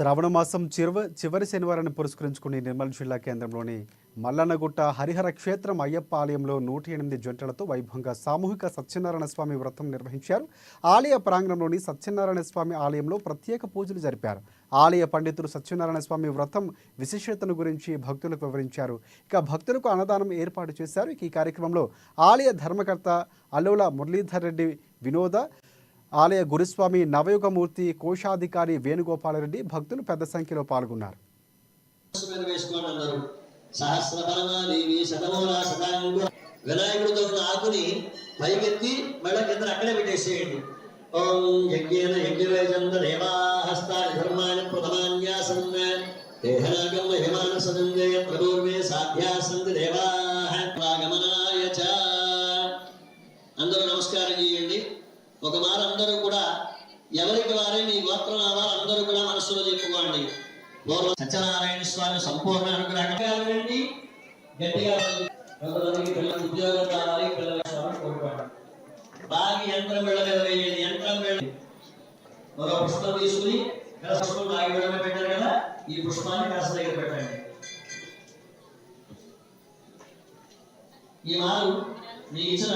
శ్రావణ మాసం చివ చివరి శనివారాన్ని పురస్కరించుకుని నిర్మల్ జిల్లా కేంద్రంలోని మల్లన్నగుట్ట హరిహర క్షేత్రం అయ్యప్ప ఆలయంలో నూట ఎనిమిది జంటలతో వైభవంగా సామూహిక సత్యనారాయణ స్వామి వ్రతం నిర్వహించారు. ఆలయ ప్రాంగణంలోని సత్యనారాయణ స్వామి ఆలయంలో ప్రత్యేక పూజలు జరిపారు. ఆలయ పండితులు సత్యనారాయణ స్వామి వ్రతం విశిష్టతను గురించి భక్తులకు వివరించారు. ఇక భక్తులకు అన్నదానం ఏర్పాటు చేశారు. ఈ కార్యక్రమంలో ఆలయ ధర్మకర్త అల్లుల మురళీధర్ రెడ్డి వినోద ఆలయ గురుస్వామి నవయుగమూర్తి కోశాధికారి వేణుగోపాలరెడ్డి భక్తులు పెద్ద సంఖ్యలో పాల్గొన్నారు. వినాయకుడితో ఉన్న ఆకుని పైకెత్తి మళ్ళీ కింద అక్కడే పెట్టేసేయండి. ఓం యజ్ఞేన యజ్ఞవేజంత దేవాహస్తాని ధర్మాని ప్రథమాన్యాసం. దేహనాగం మహిమాన సదంజయ ప్రపూర్వే సాధ్యాసంత దేవాహ. గమనాయ చ. అందరూ నమస్కారం చేయండి. ఒక మారు అందరూ కూడా ఎవరికి వారే మీ గోత్రం గోత్రనామాలు అందరూ కూడా మనసులో చెప్పుకోండి. పూర్వం సత్యనారాయణ స్వామి సంపూర్ణ అనుగ్రహండి గట్టిగా ఉద్యోగం కావాలి పిల్లల స్వామి కోరుకోండి బాగా యంత్రం వెళ్ళ యంత్రం వెళ్ళి మరో పుష్పం తీసుకుని ఇలా పుష్పం బాగా వెళ్ళ పెట్టారు కదా ఈ పుష్పాన్ని కాస్త దగ్గర పెట్టండి. ఈ మారు మీకు ఇచ్చిన